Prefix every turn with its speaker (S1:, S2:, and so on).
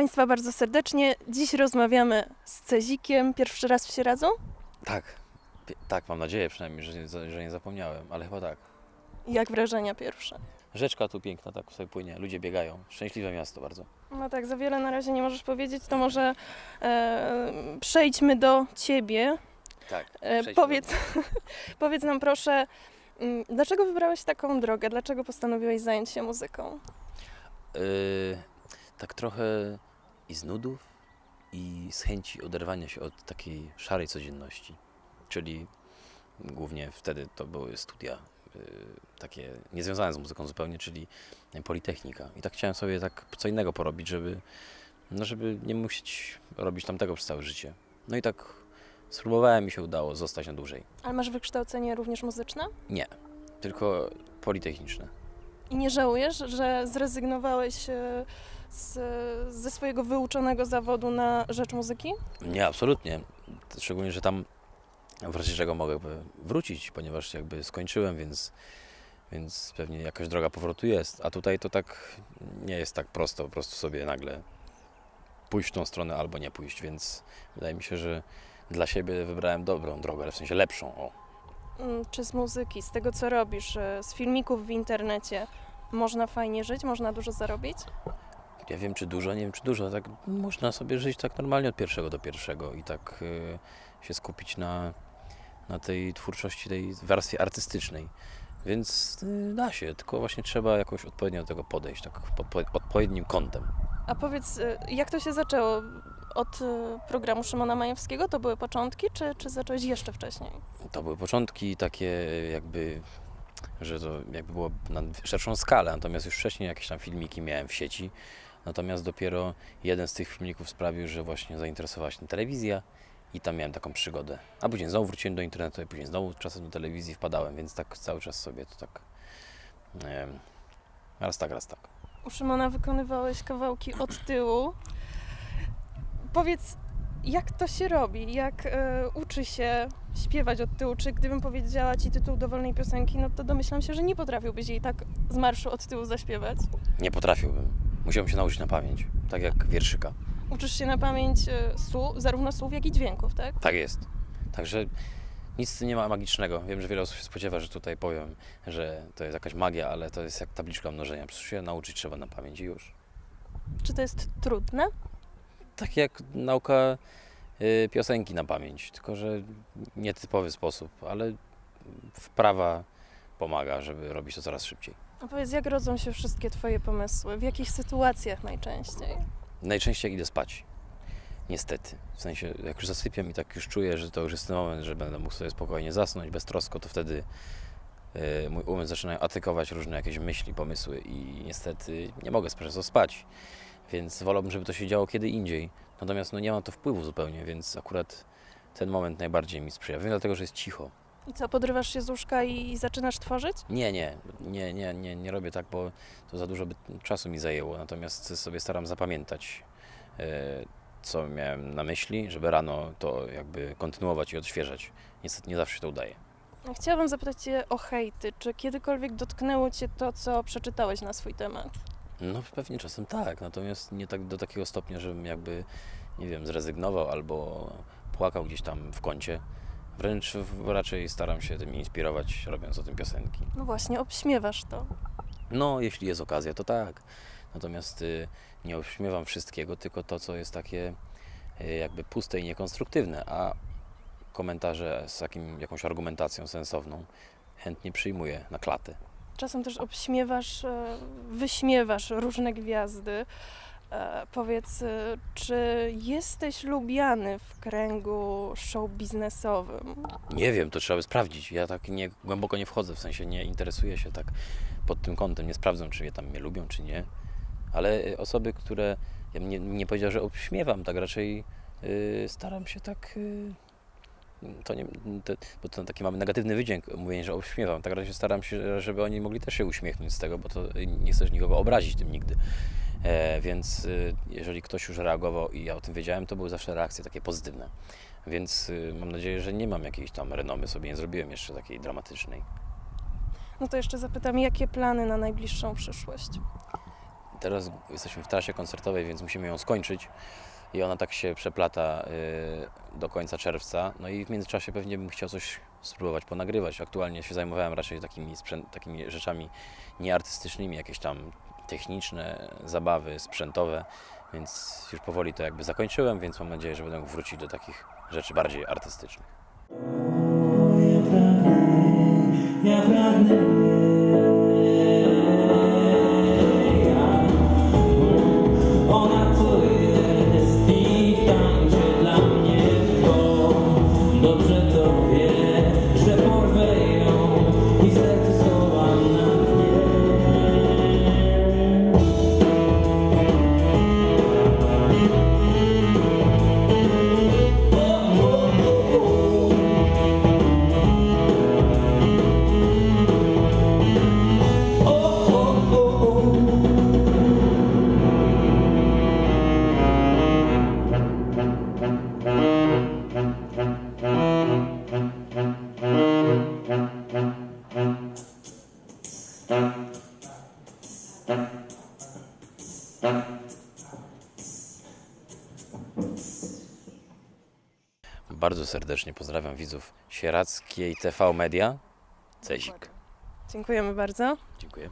S1: Państwa bardzo serdecznie. Dziś rozmawiamy z Cezikiem. Pierwszy raz w Sieradzu?
S2: Tak, tak, mam nadzieję przynajmniej, że, nie że nie zapomniałem, ale chyba tak.
S1: Jak wrażenia pierwsze?
S2: Rzeczka tu piękna, tak sobie płynie, ludzie biegają. Szczęśliwe miasto bardzo.
S1: No tak, za wiele na razie nie możesz powiedzieć, to może e, przejdźmy do Ciebie.
S2: Tak.
S1: E, powiedz, powiedz nam proszę, mm, dlaczego wybrałeś taką drogę? Dlaczego postanowiłeś zająć się muzyką?
S2: Yy, tak trochę i z nudów, i z chęci oderwania się od takiej szarej codzienności. Czyli głównie wtedy to były studia yy, takie niezwiązane z muzyką zupełnie, czyli Politechnika. I tak chciałem sobie tak co innego porobić, żeby, no żeby nie musieć robić tamtego przez całe życie. No i tak spróbowałem i się udało zostać na dłużej.
S1: Ale masz wykształcenie również muzyczne?
S2: Nie, tylko politechniczne.
S1: I nie żałujesz, że zrezygnowałeś e, z, ze swojego wyuczonego zawodu na rzecz muzyki?
S2: Nie, absolutnie. Szczególnie, że tam w razie czego mogę wrócić, ponieważ jakby skończyłem, więc, więc pewnie jakaś droga powrotu jest. A tutaj to tak nie jest tak prosto, po prostu sobie nagle pójść w tą stronę albo nie pójść, więc wydaje mi się, że dla siebie wybrałem dobrą drogę, ale w sensie lepszą. O.
S1: Mm, Czy z muzyki, z tego co robisz, e, z filmików w internecie, można fajnie żyć, można dużo zarobić?
S2: Ja wiem, czy dużo, nie wiem, czy dużo. Tak można sobie żyć tak normalnie od pierwszego do pierwszego i tak y, się skupić na, na tej twórczości, tej warstwie artystycznej. Więc y, da się, tylko właśnie trzeba jakoś odpowiednio do tego podejść, tak pod odpowiednim kątem.
S1: A powiedz, e, jak to się zaczęło? Od e, programu Szymona Majewskiego to były początki, czy, czy zacząłeś jeszcze wcześniej?
S2: To były początki takie jakby, że to jakby było na szerszą skalę, natomiast już wcześniej jakieś tam filmiki miałem w sieci, natomiast dopiero jeden z tych filmików sprawił, że właśnie zainteresowała się telewizja i tam miałem taką przygodę. A później znowu wróciłem do internetu i później znowu czasem do telewizji wpadałem, więc tak cały czas sobie to tak nie wiem, raz tak, raz tak.
S1: U Szymona wykonywałeś kawałki od tyłu. Powiedz, jak to się robi? Jak e, uczy się śpiewać od tyłu? Czy gdybym powiedziała ci tytuł dowolnej piosenki, no to domyślam się, że nie potrafiłbyś jej tak z marszu od tyłu zaśpiewać.
S2: Nie potrafiłbym. Musiałem się nauczyć na pamięć, tak jak wierszyka.
S1: Uczysz się na pamięć e, słów, zarówno słów, jak i dźwięków, tak?
S2: Tak jest. Także nic nie ma magicznego. Wiem, że wiele osób się spodziewa, że tutaj powiem, że to jest jakaś magia, ale to jest jak tabliczka mnożenia. Przecież się nauczyć trzeba na pamięć i już.
S1: Czy to jest trudne?
S2: Tak jak nauka y, piosenki na pamięć, tylko że nietypowy sposób, ale wprawa pomaga, żeby robić to coraz szybciej.
S1: A powiedz, jak rodzą się wszystkie twoje pomysły? W jakich sytuacjach najczęściej?
S2: Najczęściej idę spać. Niestety. W sensie, jak już zasypiam i tak już czuję, że to już jest ten moment, że będę mógł sobie spokojnie zasnąć, beztrosko, to wtedy y, mój umysł zaczyna atakować różne jakieś myśli, pomysły i niestety nie mogę przez to spać. Więc wolałbym, żeby to się działo kiedy indziej. Natomiast no, nie mam to wpływu zupełnie, więc akurat ten moment najbardziej mi sprzyja. Wiem dlatego, że jest cicho.
S1: I co, podrywasz się z łóżka i zaczynasz tworzyć?
S2: Nie, nie, nie, nie, nie, nie robię tak, bo to za dużo by czasu mi zajęło. Natomiast sobie staram zapamiętać, e, co miałem na myśli, żeby rano to jakby kontynuować i odświeżać. Niestety nie zawsze się to udaje.
S1: Chciałabym zapytać Cię o hejty. Czy kiedykolwiek dotknęło Cię to, co przeczytałeś na swój temat?
S2: No pewnie czasem tak, natomiast nie tak do takiego stopnia, żebym jakby, nie wiem, zrezygnował albo płakał gdzieś tam w kącie. Wręcz raczej staram się tym inspirować, robiąc o tym piosenki.
S1: No właśnie, obśmiewasz to.
S2: No, jeśli jest okazja, to tak. Natomiast y, nie obśmiewam wszystkiego, tylko to, co jest takie y, jakby puste i niekonstruktywne, a komentarze z jakim, jakąś argumentacją sensowną chętnie przyjmuję na klatę.
S1: Czasem też obśmiewasz, e, wyśmiewasz różne gwiazdy. E, Powiedz, e, czy jesteś lubiany w kręgu show biznesowym?
S2: Nie wiem, to trzeba by sprawdzić. Ja tak nie, głęboko nie wchodzę, w sensie nie interesuję się tak pod tym kątem, nie sprawdzam, czy mnie tam mnie lubią, czy nie. Ale osoby, które, ja nie, nie powiedział, że obśmiewam, tak raczej y, staram się tak, y, to nie, to, bo to taki mamy negatywny wydźwięk, mówienie, że obśmiewam, tak raczej staram się, żeby oni mogli też się uśmiechnąć z tego, bo to nie chcesz nikogo obrazić tym nigdy. E, więc y, jeżeli ktoś już reagował i ja o tym wiedziałem, to były zawsze reakcje takie pozytywne. Więc y, mam nadzieję, że nie mam jakiejś tam renomy sobie, nie zrobiłem jeszcze takiej dramatycznej.
S1: No to jeszcze zapytam, jakie plany na najbliższą przyszłość?
S2: teraz jesteśmy w trasie koncertowej, więc musimy ją skończyć. I ona tak się przeplata y, do końca czerwca. No i w międzyczasie pewnie bym chciał coś spróbować ponagrywać. Aktualnie się zajmowałem raczej takimi, sprzęt, takimi rzeczami nieartystycznymi, jakieś tam techniczne zabawy sprzętowe, więc już powoli to jakby zakończyłem, więc mam nadzieję, że będę mógł wrócić do takich rzeczy bardziej artystycznych.
S3: Ja pragnę dobrze to wie, że
S2: Bardzo serdecznie pozdrawiam widzów Sieradzkiej TV Media. Cezik.
S1: Dziękujemy bardzo.
S2: Dziękuję.